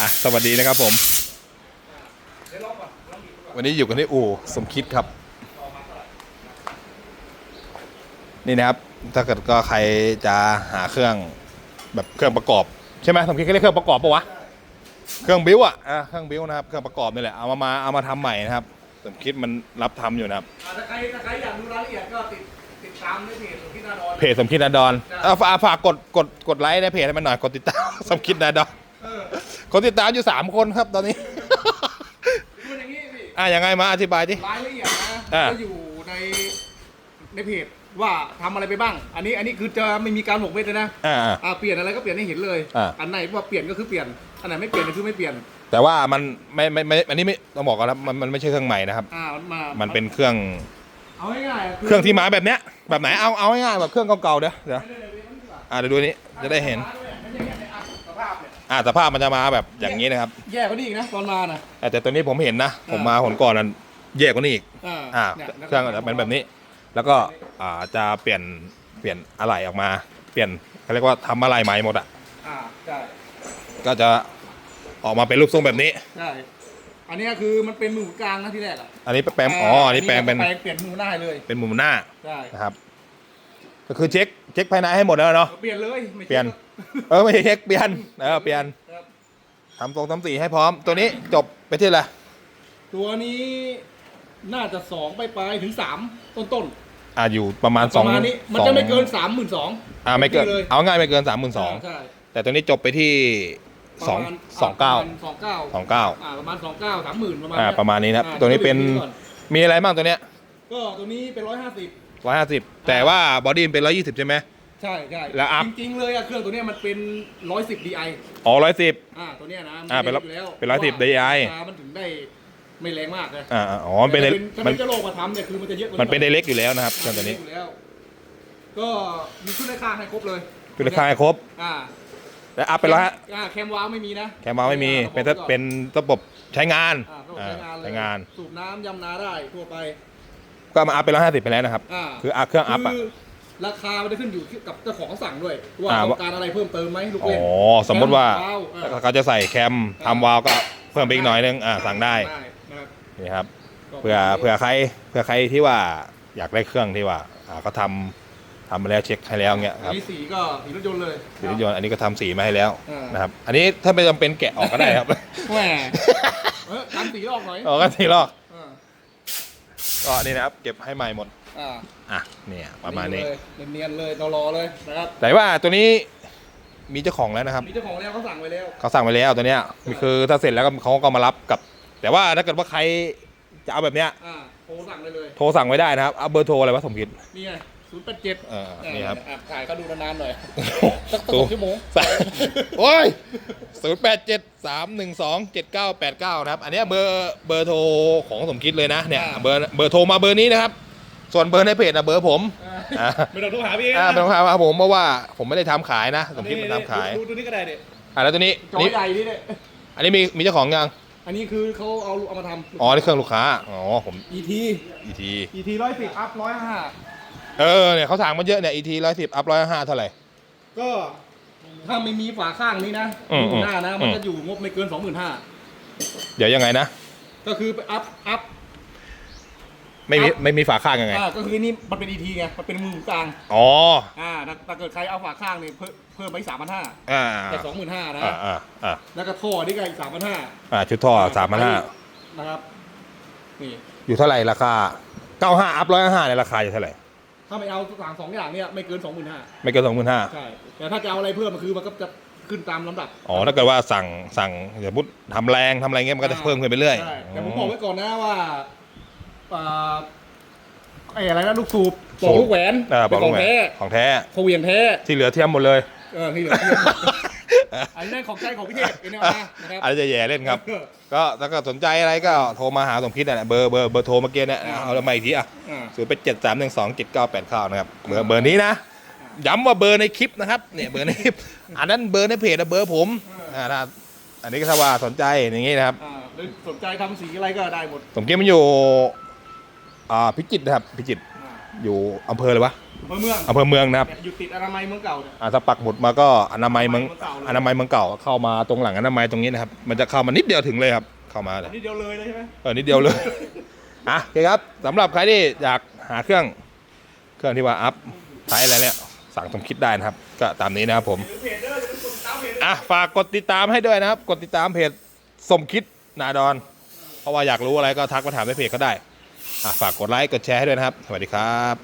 อะสวัสดีนะครับผม วันนี้อยู่กันที่อู่สมคิดครับ นี่นะครับ ถ้าเกิดก็ใครจะหาเครื่องแบบเครื่องประกอบ ใช่ไหมสมคิดเขาเรียกเครื่องประกอบปะวะเครื่องบิวอะอะเครื่องบิวนะครับเครื่องประกอบนี่แหละเอามามาเอามาทำใหม่นะครับ สมคิดมันรับทำอยู่นะครับ อ่าถ้าใครถ้าใครอยากดูรายละเอียดก็ติดติดตามในเพจของพี่นาดอนเพจสมคิดนาดอนเอาฝากฝากกดกดกดไลค์ในเพจให้มันหน่อยกดติดตาม สมคิดนาดอน เออ คนติดตามอยู่สามคนครับตอนนี้คืออย่างนี้พี่อะยังไงมาอธิบายดิ รายละเอียดนะอ่าก็อยู่ในในเพจว่าทำอะไรไปบ้าง อันนี้อันนี้คือจะไม่มีการหมกเม็ดเลยนะอ่า อ่าอ่าเปลี่ยนอะไรก็เปลี่ยนให้เห็นเลยอ่าอันไหนว่าเปลี่ยนก็คือเปลี่ยนอันไหนไม่เปลี่ยนก็คือไม่เปลี่ยนแต่ว่ามันไม่ไม่ไม่อันนี้ไม่ต้องบอกก่อนนะมันมันไม่ใช่เครื่องใหม่นะครับ อ่ามันมามัมันเป็นเครื่องเอาง่ายๆเครื่องที่มาแบบเนี้ยแบบไหนเอาเอาง่ายๆแบบเครื่องเก่าๆเดี๋ยวเดี๋ยวไม่ได้เลยไม่ได้อ่าเดี๋ยวดูนี้จะได้เห็นไม่ใช่เนี่ยอะสภาพเนี่ย อ่าสภาพมันจะมาแบบอย่างนี้นะครับ แย่กว่านี้อีกนะตอนมาน่ะแต่แต่ตัวนี้ผมเห็นนะ ผมมาผลก่อนนั้นแย่กว่านี้อีกอ่าอ่านี่ยเครื่องจะเป็นแบบนี้ แล้วก็อ่าจะเปลี่ยนเปลี่ยนอะไหล่ออกมา เปลี่ยนเขาเรียกว่าทำอะไหล่ใหม่หมดอะอ่าใช่ก็จะออกมาเป็นรูปทรงแบบนี้ ใช่อันนี้คือมันเป็นมือกลางนะที่แรกอะอันนี้แปลงอ๋ออันนี้แปลงเป็นแปลงเปลี่ยนมือหน้าให้เลยเป็นมุมหน้าใช่นะครับ ก็คือเช็ค เช็คภายในให้หมดแล้วเนาะ เปลี่ยนเลยไม่ใช่เปลี่ยน เออไม่ใช่เช็คเปลี่ยน เออเปลี่ยนครับทำทรงทำสีให้พร้อม ตัวนี้จบไปที่อะไรตัวนี้น่าจะสองไปปลายๆถึงสามต้นต้นอ่าอยู่ประมาณๆสปองระมาณนี้มันสองจะไม่เกินสามหมื่นสองอ่าไม่เกิน เลยเอาง่ายไม่เกินสามหมื่นสองใช่แต่ตัวนี้จบไปที่สองสองเก้าสองเก้าสองเก้าอ่าประมาณสองเก้าสามหมื่นประมาณอ่าเนี้ยประมาณนี้นะครับอ่าตัวนี้เป็นก่อมีอะไรบ้างตัวเนี้ย ก็ตัวนี้เป็นร้อยห้าสิบ ร้อยห้าสิบแต่ว่าบอดี้เป็นร้อยยี่สิบใช่ไหม ใช่ใช่แล้วอัพ จริงๆเลยอะเครื่องตัวเนี้ยมันเป็นร้อยสิบดีไออ๋อร้อยสิบ อ่าตัวเนี้ยนะอ่าเป็นมัอยู่แล้วเป็น110พาะว่า DI ราคามันถึงได้ไม่แรงมากเลยอ่าอ๋อมันเป็นแต่มัถ้านเป็นเจ้าโลกมาทำเนี่ยคือมันจะเยอะกว่ามันเป็นไดเล็กอยู่แล้วนะครับเครื่องตัวนี้อยู่แล้ว ก็มีชุดในข้างให้ครบเลยคือราคาให้ครบ อ่าและอัพไปแล้วฮะอ่าแคมว้าวไม่มีนะแคมมาไม่มีอ่าเป็นระบบเป็นระบบใช้งานอ่าระบบอ่าใช้งานเลยใช้งาน สูบน้ำยำนาได้ทั่วไป ก็มาอัพไปร้อยห้าสิบไปแล้วนะครับ อ่าคืออัพเครื่องอัพอะคือราคามันจะขึ้นอยู่กับเจ้าของสั่งด้วยว่าอ่า ต้องการอะไรเพิ่มเติมไหมลูกอ๋เล่น อสมมติว่าแคมว้าวอ่าเขาจะใส่แคมทำวาล์วก็เพิ่มไปอีกหน่อยนึงอ่าสั่งได้ได้นะครับนี่ครับ ก็เผื่อเผื่อใครเผื่อใครที่ว่าอยากได้เครื่องที่ว่าอ่าเขาทำทำมาแล้วเช็คให้แล้วเงี้ยคอัรับนนี้สีก็สีรถยนต์เลย สีรถยนต์อันนี้ก็ทำสีมาให้แล้วอ่าน นะครับ อันนี้ถ้าไม่จำเป็นแกะออกก็ได้ครับ แหมเออการสีออกหน่อย ออกก็สีลอกอ่า ก็นี่นะครับเก็บให้ใหม่หมดอ่าอะเนี่ยประมาณนี้เลยเนียนๆเลยรอๆเลยนะครับแต่ว่าตัวนี้มีเจ้าของแล้วนะครับมีเจ้าของแล้วเขาสั่งไว้แล้วเขาสั่งไว้แล้วตัวเนี้ยคือถ้าเสร็จแล้วก็เขาก็มารับกับ แต่ว่าถ้าเกิดว่าใครจะเอาแบบเนี้ยอ่าโทรสั่งได้เลย โทรสั่งไว้ได้นะครับเอาเบอร์โทรอะไรวะสมคิดนี่ไง ศูนย์แปดเจ็ดเออนี่ครับถ่ายก็ดูนานๆหน่อยสักตู้สองชั่วโมง โอ้ยศูนย์แปดเจ็ดสามหนึ่งสองเจ็ดเก้าแปดเก้านะครับ อันเนี้ยเบอร์เบอร์โทรของสมคิดเลยนะเนี่ยเบอร์เบอร์โทรมาเบอร์นี้นะครับ ส่วนเบอร์ในเพจนะเบอร์ผมอ่าไม่ต้องโทรหาพี่เองอ่านะไม่ต้องถามหาผมเพราะว่าผมไม่ได้ทำขายนะ สมคิดมันทำขาย ดูดูนี่ก็ได้เด็อ่าแล้วตัวนี้จอนี่ใหญ่นี่เนี่ยอันนี้มีมีเจ้าของยังอันนี้คือเขาเอาเอามาทำ อ๋อนี่เครื่องลูกค้าอ๋อผม ET ET ET ร้อยสิบอัพร้อยห้า เออเนี่ยเขาสั่งมาเยอะเนี่ย ET ร้อยสิบอัพร้อยห้าเท่าไหร่ ก็ถ้าไม่มีฝาข้างนี้นะอืมหน้านะ มันอืมจะอยู่งบไม่เกินสองหมื่นห้าเดี๋ยวยังไงนะ ก็คือไปอัพอัพไม่มีครับไม่มีฝาข้างยังไง อ่าก็คือนี่มันเป็น ET ไง มันเป็นมือกลาง อ๋อ อ่าถ้าถ้าเกิดใครเอาฝาข้างเนี่ยเพิ่มเพิ่มไปสามพันห้าอ่าแต่สองหมื่นห้านะ อ่าอ่าอ่าแล้วก็ท่อนี่ก็อีกสามพันห้าอ่าชุดท่อสามพันห้านะครับ นี่ อยู่เท่าไหร่ราคาเก้าห้าอัพร้อยห้าในยราคาอยู่เท่าไหร่ ถ้าไม่เอาสั่งสองอย่างเนี่ยไม่เกินสองหมื่นห้าไม่เกินสองหมื่นห้าใช่ แต่ถ้าจะเอาอะไรเพิ่มมันคือมันก็จะขึ้นตามลำดับอ๋อถ้าเกิดว่าสั่งสั่งอย่าพูดทำแรงทำอะไรเงี้ยมันก็จะเพิ่มขึ้นไปเรื่อยใช่แต่ผมบอกไว้ก่อนนะว่าอ่าไอ้อะไรนะลูกสูบปอกลูกแหวนอ่าบเป็อกนของแหวนแท้ของแท้ เขาเหวียงแท้ ที่เหลือเทียมหมดเลย เออที่เหลือที่เหลืออันนี้ของใช้ของพี่เทพเป็นแนวนะนะครับอะไรจะแย่เล่นครับ ก็ถ้าเกิดสนใจอะไรก็โทรมาหาสมคิดนั่นแหละเบอร์เบอร์เบอร์โทรเมื่อกี้เนี่ยเอาละมาอีกทีอะอ่าศูนย์เป็นเจ็ดสามหนึ่งสองเจ็ดเก้าแปดเก้านะครับเบอร์เบอร์นี้นะย้ำว่าเบอร์ในคลิปนะครับเนี่ยเบอร์ในคลิปอันนั้นเบอร์ในเพจนะเบอร์ผมอ่าถ้าอันนี้ก็ถ้าว่าสนใจอย่างงี้นะครับอ่าหรือสนใจทำสีอะไรก็ได้หมดสมคิดมันอยู่อ่าพิจิตรนะครับพิจิตรอ่าอยู่อำเภอเลยวะ อำเภอเมืองอำเภอเมืองนะครับเนี่ยอยู่ติดอนามัยเมืองเก่าเนี่ย อ่าถ้าปักหมุดมาก็อนามัยเมืองอนามัยเมืองเก่าเลยอนามัยเมืองเก่าเข้ามาตรงหลังอนามัยตรงนี้นะครับ มันจะเข้ามานิดเดียวถึงเลยครับ เข้ามาเลยนี่เดียวเลยเลยใช่ไหมเออนิดเดียวเลยอะโอเคครับสำหรับใครที่อยากหาเครื่องเครื่องที่ว่าอัพใช้อะไรเนี่ยสั่งสมคิดได้นะครับ ก็ตามนี้นะครับผมหรือเพจเด้อจะเป็นคนตามเพจอะฝากกดติดตามให้ด้วยนะครับ กดติดตามเพจสมคิดนาดอน เพราะว่าอยากรู้อะไรก็ทักมาถามในเพจก็ได้อะฝากกดไลค์กดแชร์ให้ด้วยนะครับ สวัสดีครับ